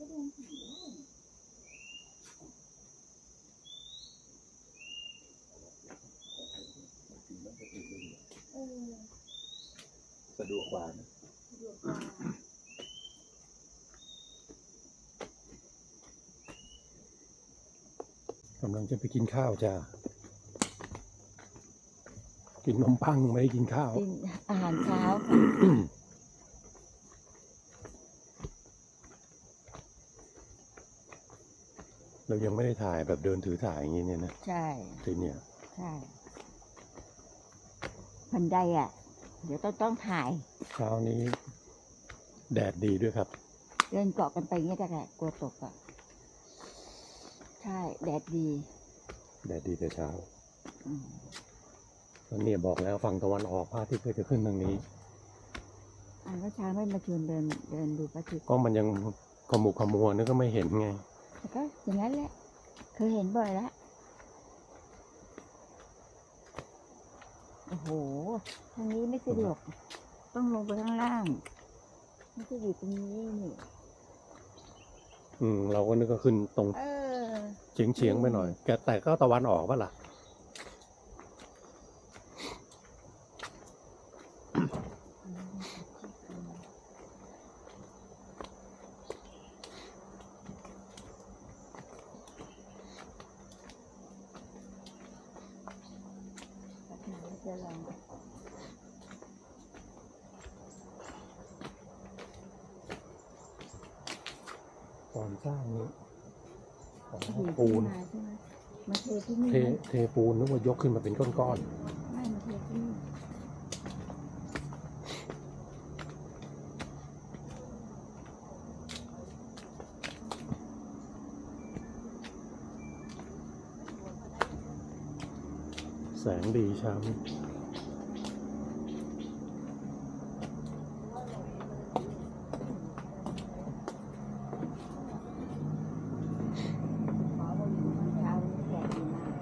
ก็เดินผ่านได้เออสะดวกกว่านะสะดวกกว่ากำลังจะไปกินข้าวจ้า กินนมปังไม่ได้กินข้าว กินอาหารเช้าค่ะ เรายังไม่ได้ถ่ายแบบเดินถือถ่ายอย่างนี้เนี่ยนะใช่ที่เนี่ยใช่บันไดอะ เดี๋ยวต้องต้องถ่ายเช้านี้ แดดดีด้วยครับ เดินเกาะกันไปเงี้ยแต่แหละกลัวตกอะใช่แดดดี แดดดีแต่เช้าอืมแล้วเนี่ยบอกแล้วฝั่งตะวันออกพระอาทิตย์ก็จะขึ้นทางนี้อันว่าเช้าไม่มาชวนเดินเดินดูพระอาทิตย์ก็มันยังขมุกขมัวนึกก็ไม่เห็นไงแต่ ก็อย่างนั้นแหละเคยเห็นบ่อยแล้วโอ้โหทางนี้ไม่สะดวก ต้องลงไปข้างล่างไม่ใช่อยู่ตรงนี้นี่อืม เราก็นึกก็ขึ้นตรงเออ เฉียงเฉียงๆไปหน่อย แกแต่ก็ตะวันออกปะล่ะจะลอง ก่อนสร้างนี้อ๋อ ที่ ปูน มาใช่ไหมมาเทที่นี่ เทเทปูนนึกว่าย กขึ้นมาเป็นก้อนๆแสงดีช้านี้ ขอเราอยู่เช้านี้แดดดีมาก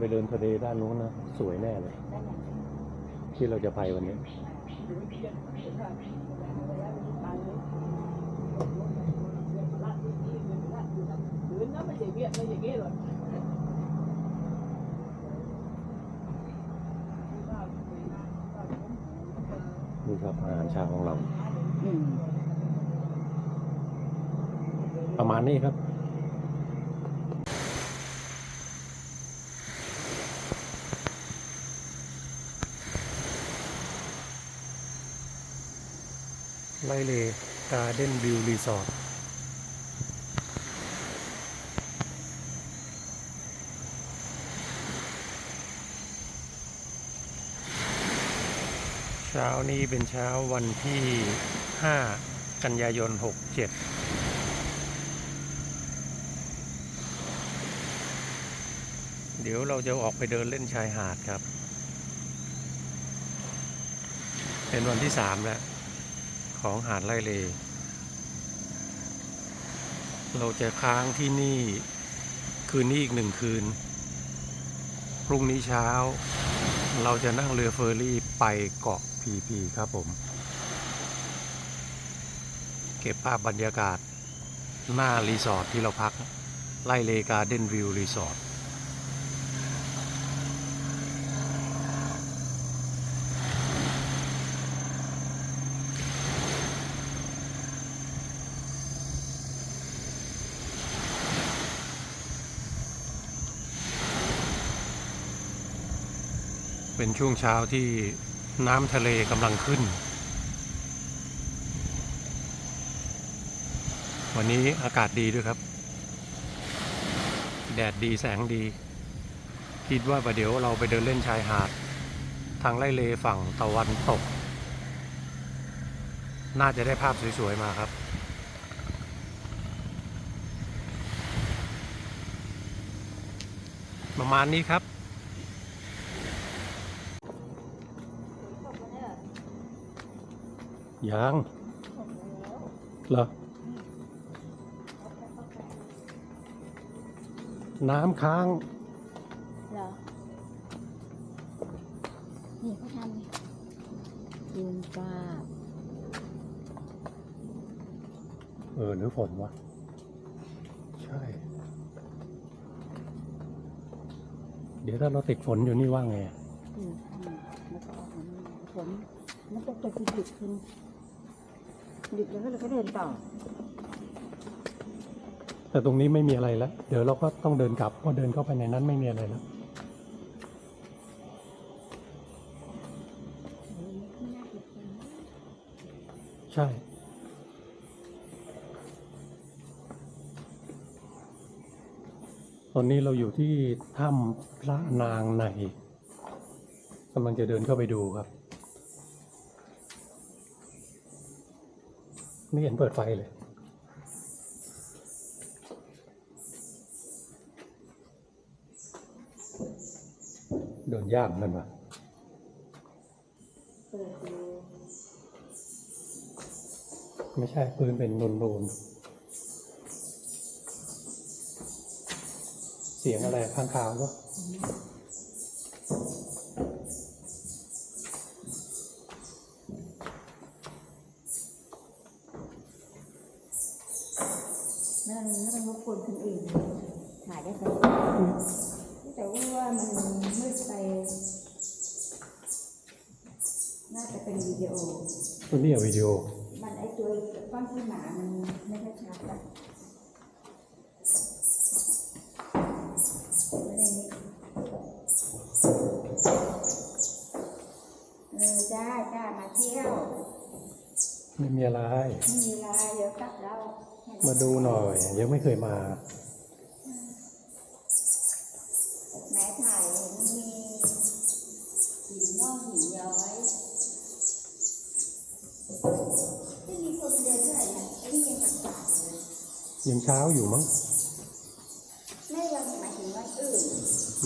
เดี๋ยวเราไปเดินทะเลด้านนู้นนะ สวยแน่เลยได้ไหมที่เราจะไปวันนี้ นี่ครับอาหารเช้าของเราอืมประมาณนี้ครับ ไลเลการ์เด้นวิวรีสอร์ทเช้านี้เป็นเช้าวันที่ 5 กันยายน 67เดี๋ยวเราจะออกไปเดินเล่นชายหาดครับ เป็นวันที่สามแล้ว ของหาดไร่เล เราจะค้างที่นี่คืนนี้อีกหนึ่งคืน พรุ่งนี้เช้า เราจะนั่งเรือเฟอร์รี่ไปเกาะพีพีครับผม เก็บภาพบรรยากาศหน้ารีสอร์ทที่เราพัก ไล่เลกาเดนวิวรีสอร์ท เป็นช่วงเช้าที่น้ำทะเลกำลังขึ้น วันนี้อากาศดีด้วยครับ แดดดีแสงดี คิดว่าประเดี๋ยวเราไปเดินเล่นชายหาด ทางไล่เลฝั่งตะวันตก น่าจะได้ภาพสวย ๆ มาครับประมาณนี้ครับ ยังเหรอน้ำค้างเหรอนี่เขาทำยืนกาบเออหรือฝนวะ ใช่ เดี๋ยวถ้าเราติดฝนอยู่นี่ว่าไงอืมอืมแล้วก็ออกมานี่ฝนมันจะจะหยุดขึ้น หยุดแล้วก็เราก็เดินต่อ แต่ตรงนี้ไม่มีอะไรแล้ว เดี๋ยวเราก็ต้องเดินกลับเพราะเดินเข้าไปในนั้นไม่มีอะไรแล้วใช่ตอนนี้เราอยู่ที่ถ้ำพระนางในกำลังจะเดินเข้าไปดูครับ ไม่เห็นเปิดไฟเลยเดินยากเหมือนกันวะไม่ใช่ปืนเป็นนนนูนเสียงอะไรข้างคาววะ ว่ามันมืดไป น่าจะเป็นวิดีโอตัวนี้อะวิดีโอ มันไอตัวก้อนที่หนามันไม่ค่อยชัดอะไม่ได้นี่เออจ้าจ้ามาเที่ยว ไม่มีอะไร ไม่มีเวลาเดี๋ยวกลับแล้ว มาดูหน่อย ยังไม่เคยมา แม้ถ่ายมีหินงอกหินย้อยไม่มีคนเดินเท่าไหร่นะไอ้นี่ยังกาดเลยยังเช้าอยู่มั้งไม่ยังหมายถึงวันอื่น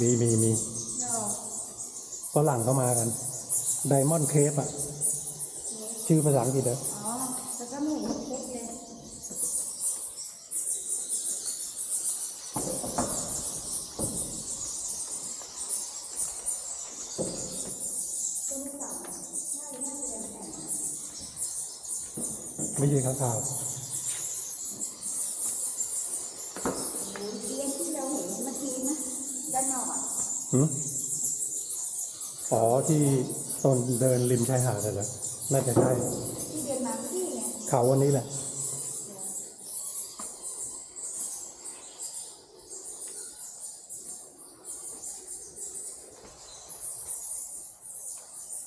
มีมีมีเนาะฝรั่งเข้ามากันไดมอนด์เคปอะชื่อภาษาอังกฤษอะ อ๋อแต่ก็ไม่เห็นมีเคสเลย ไม่ใช่ ข้างคาวโอ้ยเตียงที่เราเห็นเมื่อกี้นะด้านนอกอะหืมอ๋อที่ต้นเดินริมชายหาดน่ะเหรอน่าจะใช่ที่เดินมาที่ไงเขาวันนี้แหละ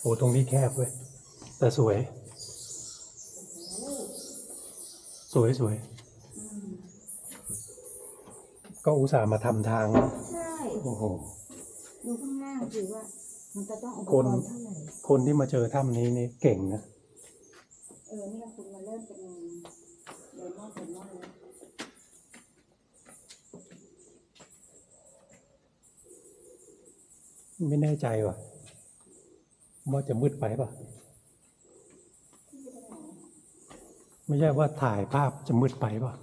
โอ้ตรงนี้แคบเว้ยแต่สวย สวยสวยก็อุตส่าห์มาทำทาง ใช่โอ้โห ดูข้างล่างสิว่า มันจะต้องอุปคกนรณ์เท่าไหร่คนที่มาเจอถ้ำนี้นี่เก่งนะ เออเนี่ยคุณมาเริ่มเป็นเดมอนเดมอนแล้วไม่แน่ใจว่ะว่าจะมืดไปป่ะ ไม่ใช่ว่าถ่ายภาพจะมืดไปป่ะ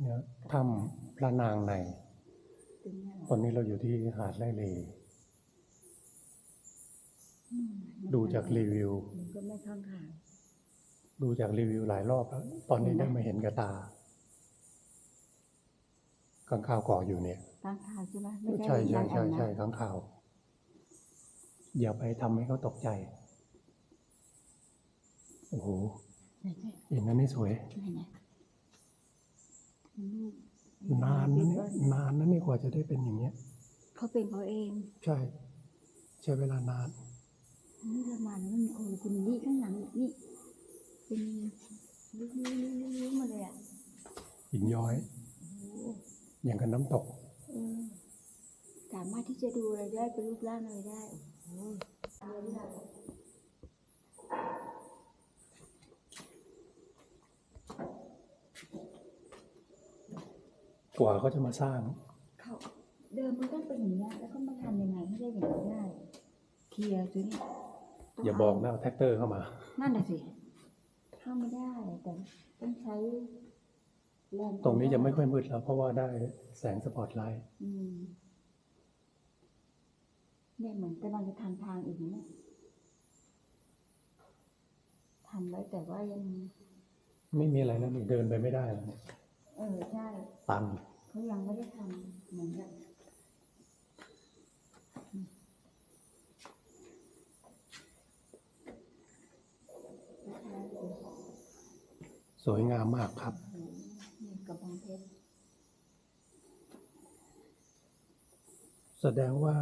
เนี่ยถ้ำพระนางใน ตอนนี้เราอยู่ที่หาดไร่เลดูจากรีวิวก็ไม่ข้างหาง ดูจากรีวิวหลายรอบแล้ว ตอนนี้ได้มาเห็นกับตาข้างข่าวก่ออยู่เนี่ยข้างทางใช่ไหมไม่ใช่ใช่ด้านใช่อันนะใช่ข้างข่าว อย่าไปทำให้เขาตกใจ โอ้โหใช่ใช่เห็นนั้นนี่สวยใช่เนี่ยลูกนานนะเนี่ยนานนะเนี่ยกว่าจะได้เป็นอย่างเงี้ยเขาเป็นเขาเอง ใช่ ใช้เวลานานนี่ประมาณนั้นมีคนคุณนี่ข้างหลังนี่ เป็นลิ้วลิ้วลิ้วลิ้วมาเลยอะหินย้อยโอ้โหอย่างกับน้ำตกเออสามารถที่จะดูอะไรได้เป็นรูปร่างอะไรได้โอ้โหเรียนแบบกว่าเขาจะมาสร้างเขาเดิมมันต้องเป็นอย่างนี้ยแล้วก็มาทำยังไงให้ได้อย่างนี้ได้เคลียร์ตัวนี้ต้งอย่าบอกนะเอาแท็กเตอร์เข้ามา นั่นแหะสิ เข้าไม่ได้ แต่ต้องใช้แรงตรงนี้จะไม่ค่อยมืดแล้ว เพราะว่าได้แสงสปอตไลท์อืมเนี่ยเหมือนกำลังจะทำทางอีกนะเนี่ยทำไว้แต่ว่ายังไม่มีอะไรแล้วนี่เดินไปไม่ได้แล้วเนี่ยเออใช่ตันเขายังไม่ได้ทำเหมือนกัน ส วยงามมากครับโอ้โหนี่กระบองเพชรแสดงว่า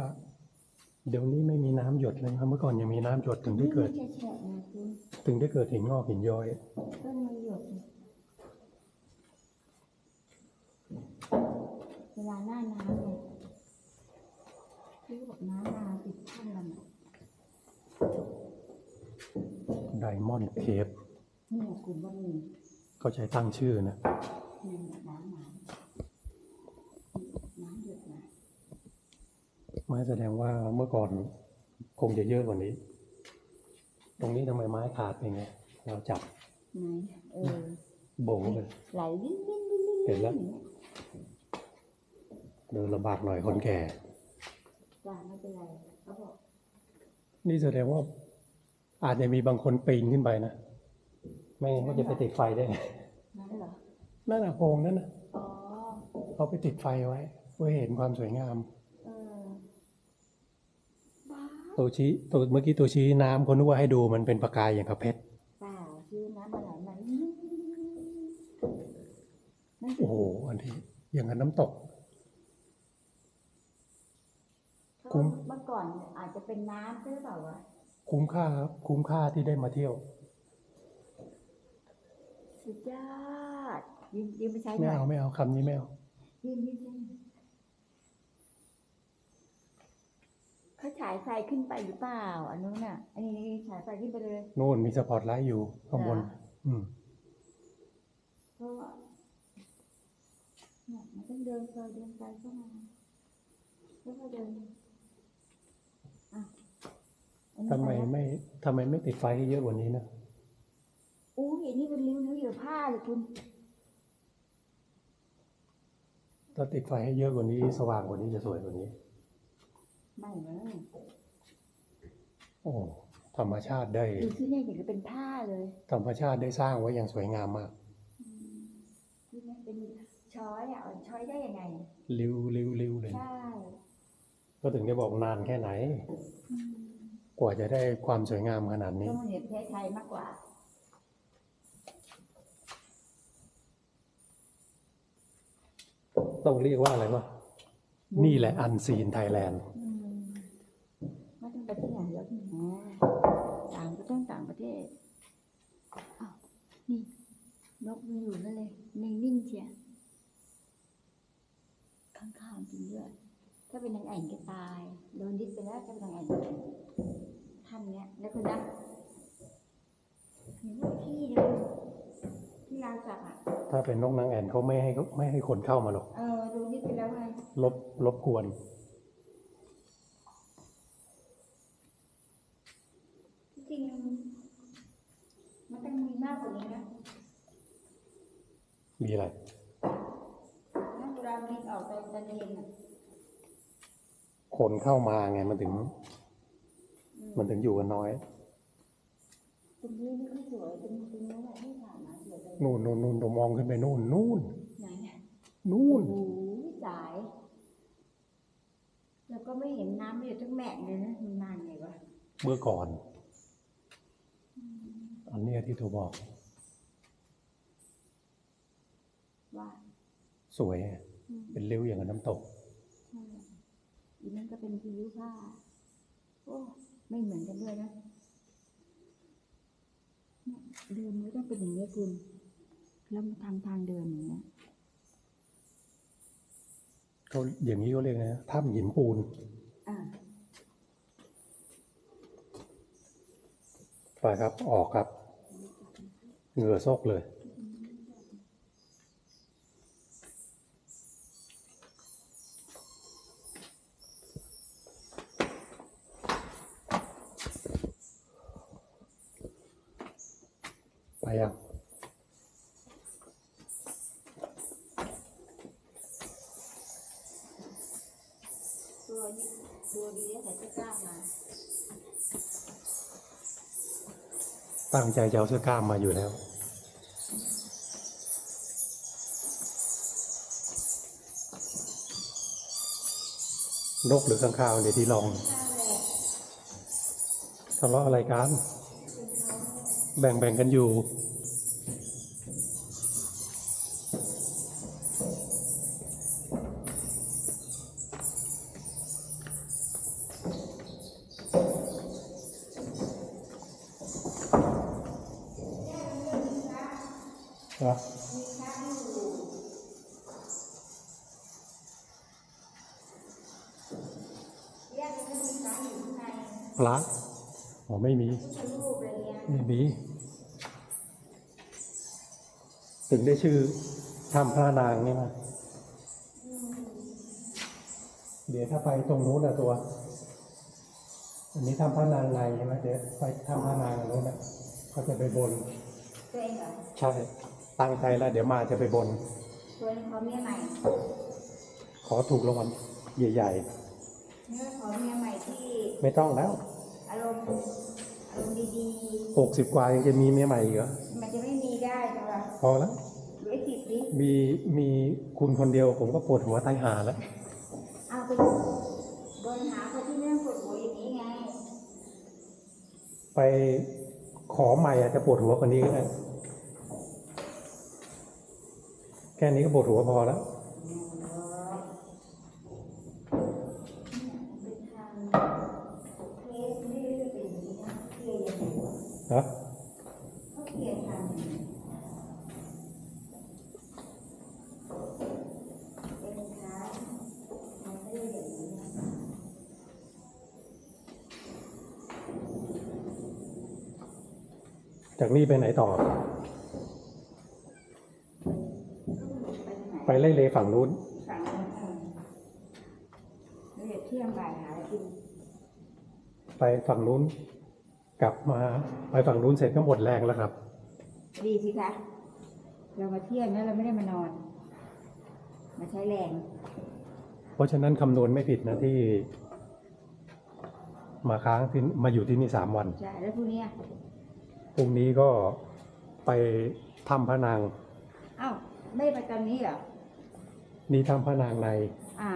เดี๋ยวนี้ไม่มีน้ำหยดเลยครับ เมื่อก่อนยังมีน้ำหยดถึงได้เกิดนี่แฉะๆนะคุณถึงได้เกิดหินงอกหินย้อยต้นมันหยดเนี่ยเวลาหน้าน้ำเนี่ยที่บอกน้ำนาติดข้างกันอะไดมอนด์เคฟนี่ไงคุณว่ามี เขาใช้ตั้งชื่อนะไม้แสดงว่าเมื่อก่อนคงจะเยอะกว่านี้ ตรงนี้ทำไมไม้ขาดไปไงเราจับไหนเออโบเลยไหลวิ่งวิ่งวิ่งเห็นแล้วอย่างงี้ยเดินลำบากหน่อยคนแก่ไม่เป็นไรเขาบอกนี่แสดงว่าอาจจะมีบางคนปีนขึ้นไปนะ ไม่งั้นก็จะไปติดไฟได้ไงนั่นเหรอนั่นน่ะโพรงนั่นน่ะอ๋อเขาไปติดไฟไว้เพื่อให้เห็นความสวยงามเออบ้าตัวชี้ตัวเมื่อกี้ตัวชี้น้ำคนนึกว่าให้ดูมันเป็นประกายอย่างกับเพชรเปล่าชื่อน้ำอะไรมันนั่นสิโอ้โหอันที่อย่างกับน้ำตกเพราะคุ้มว่าเมื่อก่อนอาจจะเป็นน้ำใช่หรือเปล่าวะคุ้มค่าครับ คุ้มค่าที่ได้มาเที่ยว สุดยอดยืมยืมไปใช้หไม่น่อยเอาไม่เอาคำนี้ไม่เอายืมยืมยืมเขาฉายไฟขึ้นไปหรือเปล่าอันนู้นน่ะ อันนี้ฉายไฟขึ้นไปเลยโน่นมีสปอตไลท์อยู่ข้างบนเหรออืมเพราะว่าเนี่ยมันต้องเดินไปเดินไปเข้ามาแล้วก็เดินอะอันนี้ทำไมปแล้ว ไม่ทำไมไม่ติดไฟให้เยอะกว่านี้นะ อู้ยอันนี้เป็นริ้วนิ้วเหยื่อผ้าเลยคุณ ถ้าติดไฟให้เยอะกว่านี้สว่างกว่านี้จะสวยกว่านี้ ไม่เลยโอ้ธรรมชาติได้ ดูที่เนี่ยอย่างกับเป็นผ้าเลยธรรมชาติได้สร้างไว้อย่างสวยงามมากที่เนี่ยเป็นช้อยอะเอาช้อยได้ยังไง ริ้วริ้วริ้วเลย ใช่ก็ถึงได้บอกนานแค่ไหนกว่าจะได้ความสวยงามขนาดนี้ ต้องเหนือประเทศไทยมากกว่า ต้องเรียกว่าอะไรวะนี่แหละอันซีนไทยแลนด์อืมไม่ต้องไปที่ไหนแล้วนะต่างก็ต้องต่างประเทศอ้าวนี่นกมันอยู่นั่นเลยนิ่งๆเชียข้างๆจริงด้วยถ้าเป็นนางแอ่นก็ตายโดนยึดไปแล้วถ้าเป็นนางแอ่นทำเนี้ยแล้วคุณน ที่ลานสักอะถ้าเป็นนกนางแอ่นเขาไม่ให้ไม่ให้คนเข้ามาหรอก เออโดนยึดไปแล้วไงลบลบกวน ที่จริง มันต้องมีมากกว่านี้นะมีอะไรนั่นเวลาบินออกไปตะเลียนอะคนเข้ามาไงมันถึงอืมมันถึงอยู่กันน้อย ตรงนี้ไม่ค่อยสวยตรงตรงนั้นแหละที่ผ่านมาสวยเลย นู่นนู่นนู่นเรามองขึ้นไปนู่นนู่นไหนเนี่ยนู่โอ้นโหสาย แล้วก็ไม่เห็นน้ำอยู่ทั้งแม่เลยนะมันนานไงวะเมื่อก่อน อันเนี้ยที่เธอบอก ว่า สวยอืมเป็นริ้วอย่างกับน้ำตกใช่อีนั่นก็เป็นคิ้วผ้าโอ้ไม่เหมือนกันด้วยนะเนี่ยเดินไม่ต้องเป็นอย่างนี้ยคุณ แล้วมาทำทางเดินอย่างเงี้ยเขาอย่างนี้เขาเรียกนะถ้ำหินปูนอ่าไปครับ ออกครับ เหงื่อซกเลย ไปยัง ตัวนี้ตัวดีแล้วแต่จะกล้ามา ตั้งใจจะเอาเสื้อกล้ามมาอยู่แล้วนกหรือข้างข้าวเดี๋ยวที่ลองทะเลาะอะไรกัน แบ่งแบ่งกันอยู่ อ๋อไม่มีรูปอะไรเงี้ยไม่มี ถึงได้ชื่อถ้ำพระนางนี่มาเดี๋ยวถ้าไปตรงนู้นนะตัว อันนี้ถ้ำพระนางในใช่ไหมเดี๋ยวไปถ้ำพระนางอันนู้นนะเขาจะไปบนตัวเองเหรอใช่ตั้งใจแล้ว เดี๋ยวมาจะไปบนตัวเองขอเมียใหม่ ขอถูกรางวัลใหญ่เนื้อขอเมียใหม่ที่ๆไม่ต้องแล้ว อารมณ์อารมณ์ดีหกสิบกว่ายังจะมีเมียใหม่อีกเหรอๆ มันจะไม่มีได้ใช่ปะพอแล้วหรือไอ้ติดดิมีมีคุณคนเดียวผมก็ปวดหัวตายหาแล้วเอาไปโดนหาคนที่เรื่องปวดหัวอย่างนี้ไง ไปขอใหม่อาจจะปวดหัวกว่านี้ก็ได้แค่นี้ก็ปวดหัวพอแล้ว เป็นทางเคสไม่ได้เป็นอย่างนี้นะเคลียร์อย่างนี้ ฮะ เขาเคลียร์ทางอย่างนี้เป็นทางมันไม่ได้อย่างนี้นะ จากนี้ไปไหนต่อไปทางไหนไปไล่เลฝั่งนู้นฝั่งนั้นเออแล้วเดี๋ยวเที่ยงบ่ายหากินไปฝั่งนู้น กลับมาไปฝั่งนู้นเสร็จก็หมดแรงแล้วครับ ดีสิคะเรามาเที่ยงแล้วเราไม่ได้มานอน มาใช้แรง เพราะฉะนั้นคำนวณไม่ผิดนะที่ มาค้างที่มาอยู่ที่นี่สามวันใช่แล้วพรุ่งนี้ อะพรุ่งนี้ก็ไปถ้ำพระนางอ้าวไม่ไปตอนนี้เหรอ นี่ถ้ำพระนางในอ่า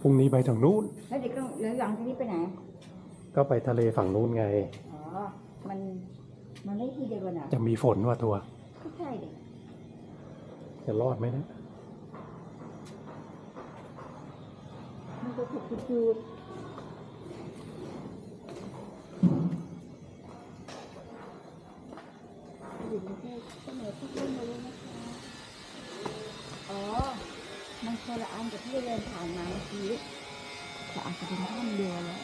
พรุ่งนี้ไปทางนู้น แล้วเด็กก็แล้วหลังจากนี้ไปไหน ก็ไปทะเลฝั่งนู้นไง อ๋อ มัน มันไม่ที่เดียวกันอะจะมีฝนว่าตัวก็ใช่เด็กจะรอดไหมนะ มันก็ถูกจูด เสนอทุกเรื่องมาเลยนะคะ อ๋อ มันคนละอันกับที่เดินผ่านมาเมื่อกี้แต่อาจจะเป็นท่านเดียวแล้ว